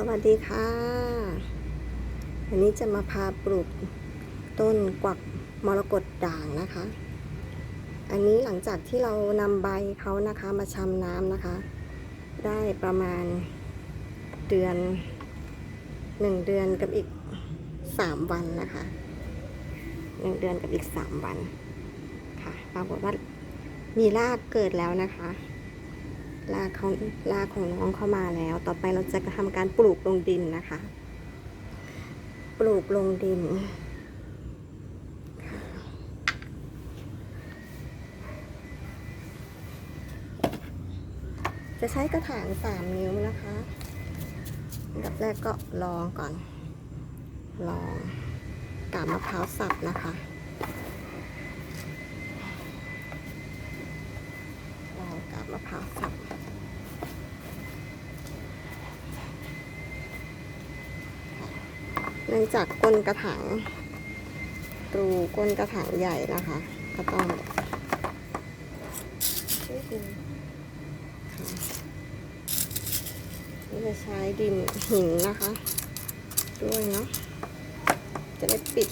สวัสดีค่ะ วันนี้จะมาพาปลูกต้นกวักมรกตด่างนะคะ อันนี้หลังจากที่เรานำใบเขานะคะมาชำน้ำนะคะ ได้ประมาณเดือนหนึ่งเดือนกับอีกสามวันนะคะหนึ่งเดือนกับอีกสามวันค่ะปรากฏว่ามีรากเกิดแล้วนะคะ รากเขารากของน้องเข้ามาแล้ว ต่อไปเราจะทำการปลูกลงดินนะคะ ปลูกลงดินจะใช้กระถางสามนิ้วนะคะอันดับแรกก็ลองก่อน ลองกาบมะพร้าวสับนะคะลอง กาบมะพร้าวสับเนื่องจากก้นกระถางรูก้นกระถางใหญ่นะคะ ก็ต้องนี่จะใช้ดินหินนะคะ ด้วยเนาะจะได้ปิด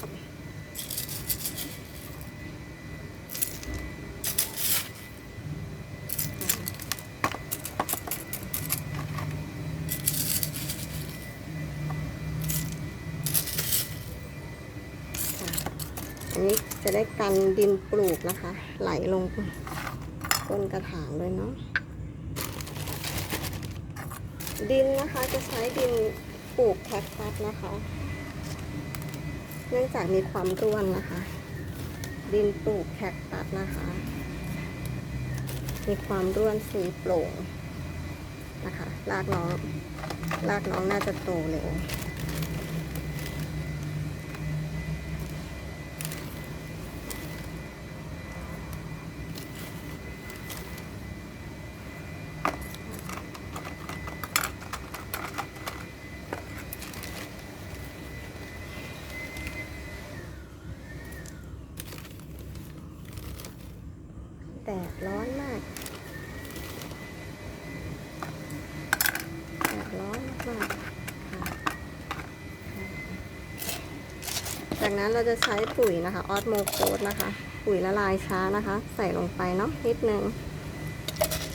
ค่ะอั นี้จะได้กันดินปลูกนะคะ ไหลลงก้นกระถางด้วยเนาะดินนะคะจะใช้ดินปลูกแคคตัสนะคะ เนื่องจากมีความร่วนนะคะ ดินปลูกแคคตัสนะคะ มีความร่วนสีโปร่งนะคะรากน้องรากน้องน่าจะโตเร็ว แดดร้อนมากแดดร้อนมากค่ะจากนั้นเราจะใช้ปุ๋ยนะคะออสโมโคดนะคะ ปุ๋ยละลายช้านะคะ ใส่ลงไปเนาะนิดนึง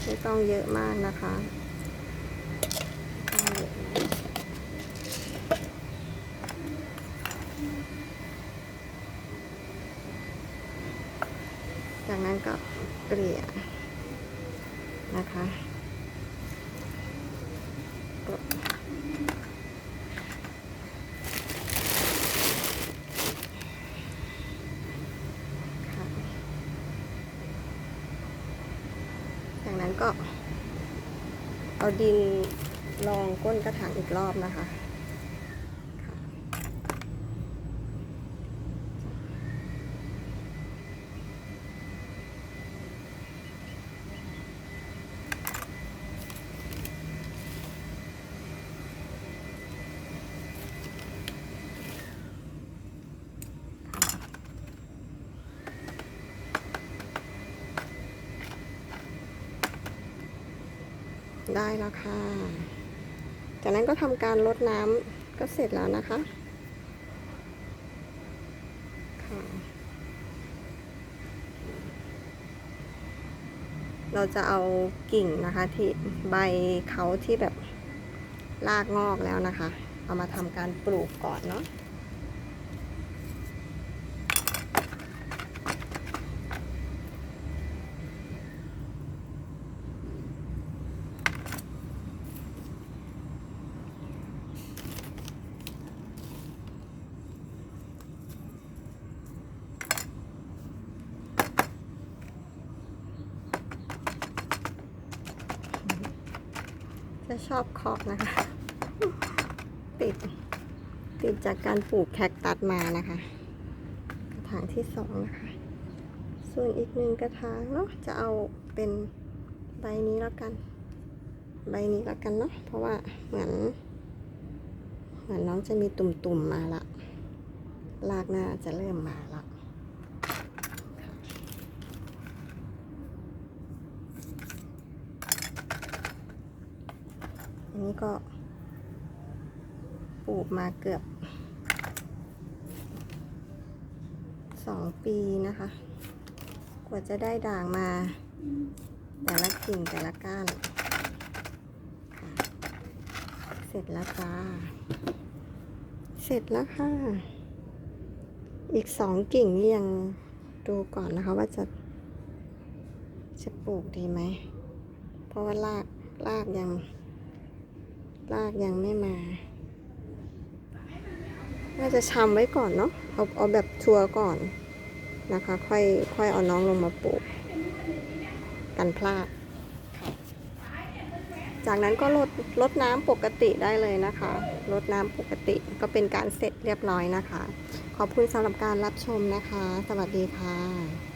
ไม่ต้องเยอะมากนะคะจากนั้นก็ เกลี่ยนะคะจากนั้นก็เอาดินรองก้นกระถางอีกรอบนะคะ ได้แล้วค่ะ จากนั้นก็ทำการลดน้ำก็เสร็จแล้วนะคะค่ะเราจะเอากิ่งนะคะที่ใบเขาที่แบบรากงอกแล้วนะคะ เอามาทำการปลูกก่อนเนาะ จะชอบเคาะนะคะ ติด ติดจากการปลูกแคคตัสมานะคะ กระถางที่สองนะคะ ส่วนอีกหนึ่งกระถางเนาะจะเอาเป็นใบนี้แล้วกัน ใบนี้แล้วกันเนาะเพราะว่าเหมือน เหมือนน้องจะมีตุ่มๆมาละรากหน้าจะเริ่มมาละ อันนี้ก็ปลูกมาเกือบสองปีนะคะ กว่าจะได้ด่างมา แต่ละกิ่งแต่ละก้านเสร็จแล้วจ้า เสร็จแล้วค่ะ อีกสองกิ่งนี่ยังดูก่อนนะคะว่าจะจะปลูกดีไหม เพราะว่ารากรากยัง รากยังไม่มา น่าจะชำไว้ก่อนเนาะ เอาเอาแบบชัวร์ก่อนนะคะ ค่อยค่อยเอาน้องลงมาปลูก กันพลาด จากนั้นก็ลดลดน้ำปกติได้เลยนะคะ ลดน้ำปกติก็เป็นการเสร็จเรียบร้อยนะคะ ขอบคุณสำหรับการรับชมนะคะ สวัสดีค่ะ